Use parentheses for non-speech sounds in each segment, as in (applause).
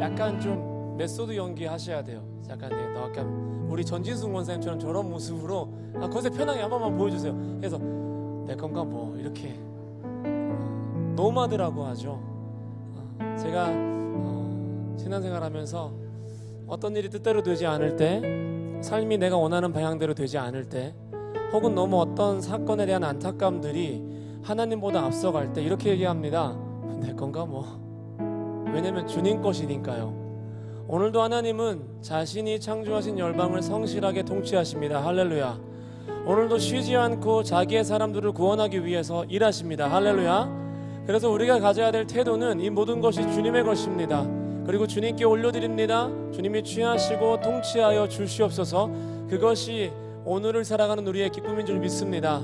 약간 좀 메소드 연기 하셔야 돼요. 약간 네, 너 약간 우리 전진숙 원사님처럼 저런 모습으로 아 컨셉 편하게 한 번만 보여주세요. 그래서 내 건가 뭐 이렇게 어, 노마드라고 하죠. 어, 제가 어, 신앙생활하면서 어떤 일이 뜻대로 되지 않을 때, 삶이 내가 원하는 방향대로 되지 않을 때, 혹은 너무 어떤 사건에 대한 안타까움들이 하나님보다 앞서갈 때 이렇게 얘기합니다. (laughs) 내 건가 뭐. 왜냐면 주님 것이니까요. 오늘도 하나님은 자신이 창조하신 열방을 성실하게 통치하십니다. 할렐루야. 오늘도 쉬지 않고 자기의 사람들을 구원하기 위해서 일하십니다. 할렐루야. 그래서 우리가 가져야 될 태도는 이 모든 것이 주님의 것입니다. 그리고 주님께 올려드립니다. 주님이 취하시고 통치하여 주시옵소서. 그것이 오늘을 살아가는 우리의 기쁨인 줄 믿습니다.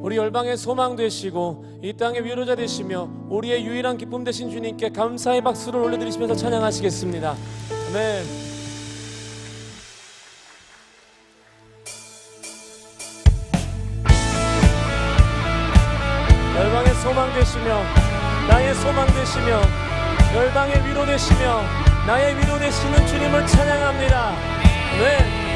우리 열방의 소망 되시고 이 땅의 위로자 되시며 우리의 유일한 기쁨 되신 주님께 감사의 박수를 올려드리시면서 찬양하시겠습니다. 아멘. 열방의 소망 되시며 나의 소망 되시며 열방의 위로 되시며 나의 위로 되시는 주님을 찬양합니다. 네.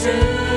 생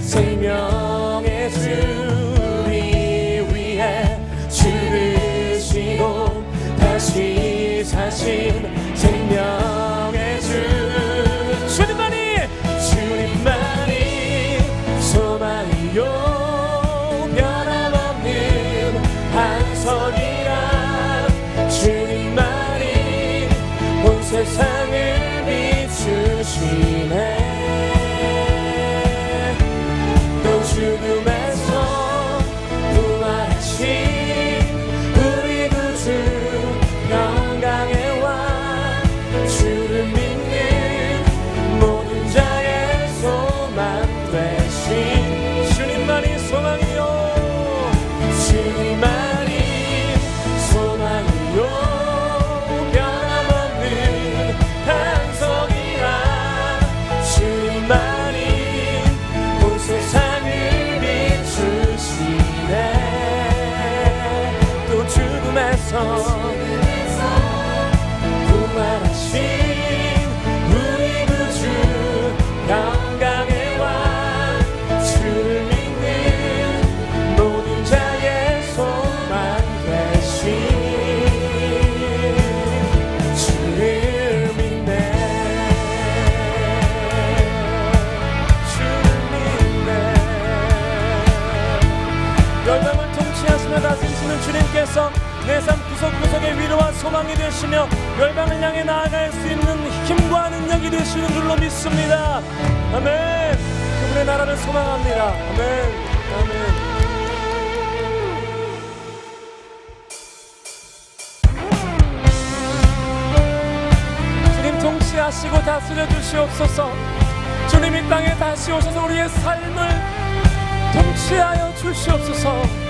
생명의 주 소망이 되시며 열방을 향해 나아갈 수 있는 힘과 능력이 되시는 줄로 믿습니다. 아멘. 그분의 나라를 소망합니다. 아멘. 아멘. 하시고 다스려 주시옵소서. 주님 이 땅에 다시 오셔서 우리의 삶을 통치하여 주시옵소서.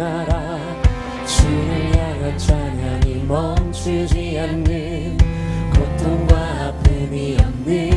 나라. 주를 향한 찬양이 멈추지 않는 고통과 아픔이 없는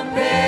open.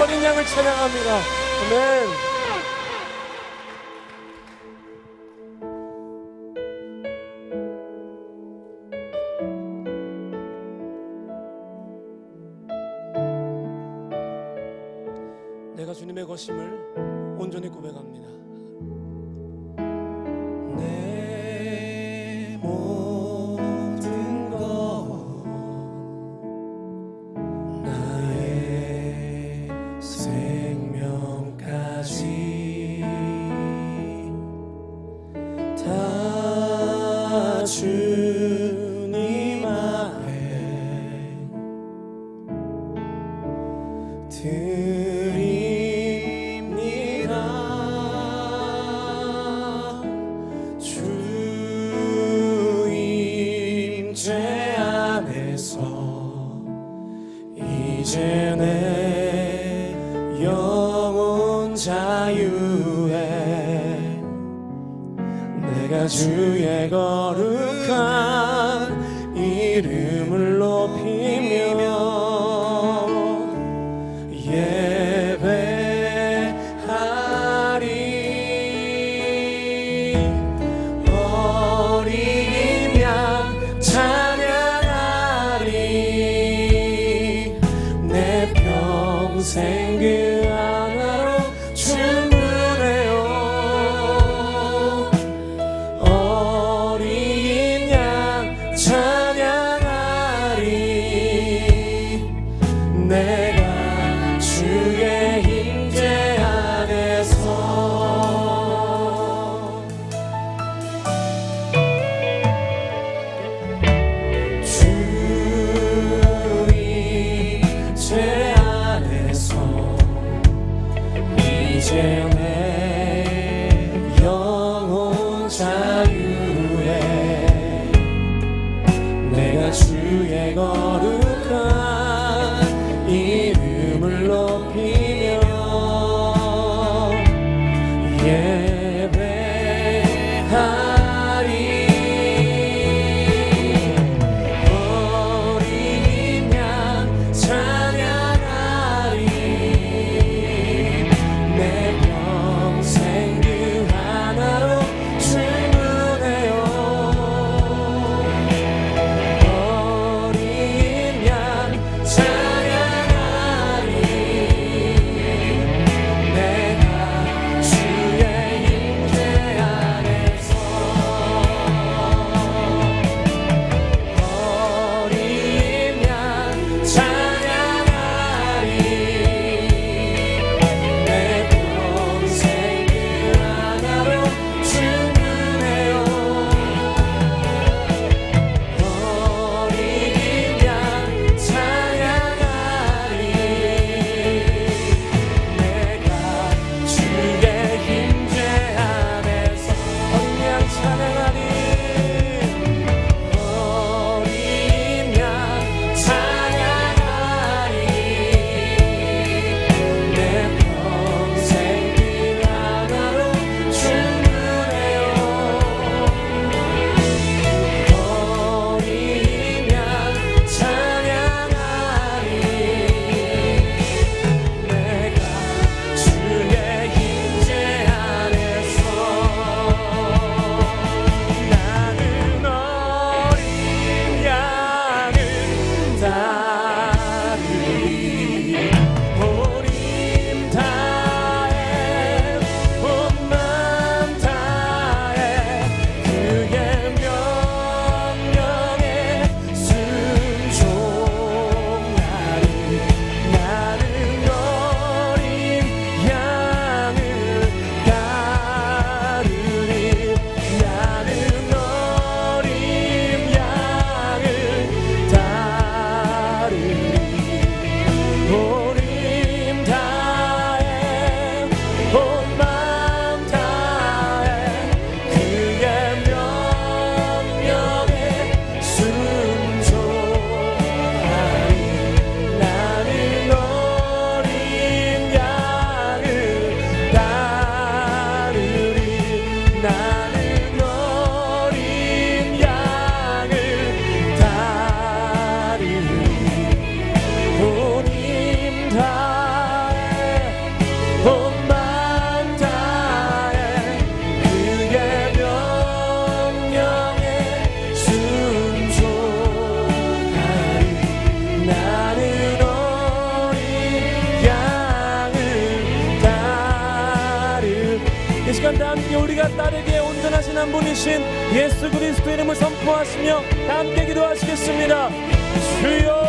어린 양을 찬양합니다. 아멘. 우리가 따르기에 온전하신 한 분이신 예수 그리스도 이름을 선포하시며 함께 기도하시겠습니다. 주여